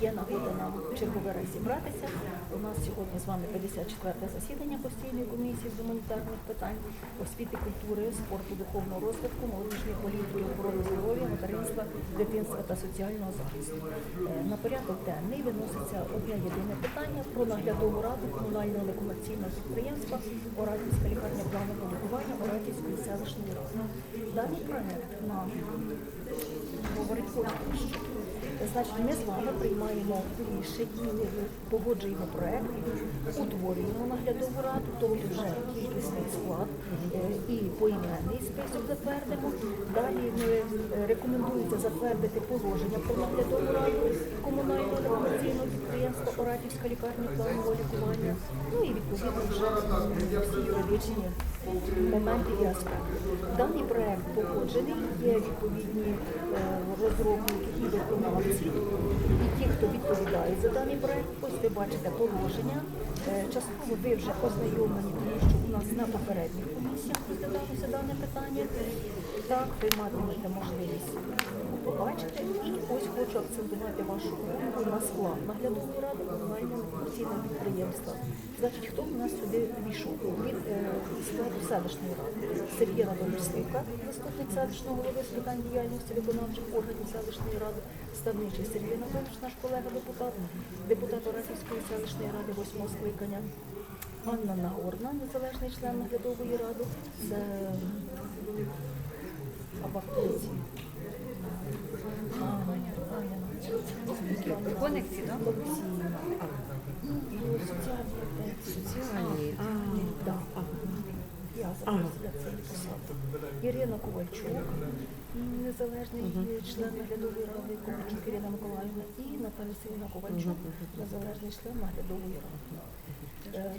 є нагода нам черговий раз зібратися. У нас сьогодні з вами 54 засідання постійної комісії з гуманітарних питань, освіти, культури, спорту, духовного розвитку, молодіжної політики, охорони здоров'я, материнства, дитинства та соціального захисту. Е, На порядок денний виноситься одне єдине питання про наглядову раду комунального некомерційного підприємства Оратівська лікарня планового лікування Оратівської селищної ради. Даний проект нам говорить про що. Значить, ми з вами приймаємо рішення, погоджуємо проект, утворюємо наглядову раду, тобто вже кількісний склад е, і поіменний список затвердимо. Далі ми е, рекомендується затвердити положення про наглядову раду Оратівська лікарня планового лікування. Ну і відповідно вже всі юридичні моменти аспекти. Даний проект погоджений, є відповідні е, розробники і виконавці, і ті, за даний проект. Ось ви бачите положення. Е, Частково ви вже ознайомлені, тому що у нас на попередніх комісіях розглядалося дане питання. Так, ви матимете можливість побачити. І ось хочу акцентувати вашу увагу на склад наглядової ради комунального некомерційного підприємства. Значить, хто в нас сюди війшов? Від е, складу селищної ради Сергій Радович заступник селищного голови з питань діяльності виконавчих органів селищної ради, ставничий Сергій Анатолійович, наш колега депутат, депутат Оратівської селищної ради восьмого скликання. Анна Нагорна, незалежний член наглядової ради, це Абахтинці. Конекції, так? Соціальні. Я зараз я це і. Ірина Ковальчук, незалежний член наглядової ради, Ковальчук Ірина Миколаївна і Наталя Сергійовна Ковальчук, незалежний член наглядової ради.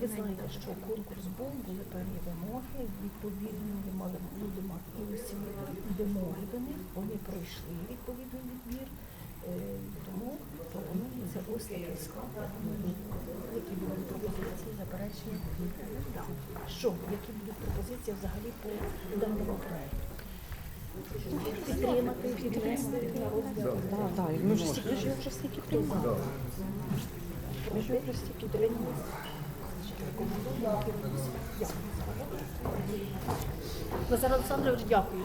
Ви знаєте, що конкурс був, були певні вимоги, відповідно мали люди мати усі вимоги до них, вони пройшли відповідний відбір, Е, тому пропонується ось такий склад. Які будуть пропозиції, заперечення? Що, які будуть пропозиції взагалі по даному проекту? Підтримати, підтримати народ. Так. Ми вже стільки вже вже стільки приймали. Проти? Підтримали? Рекомендуємо керівництво. Дякую. Назар Олександрович, дякую.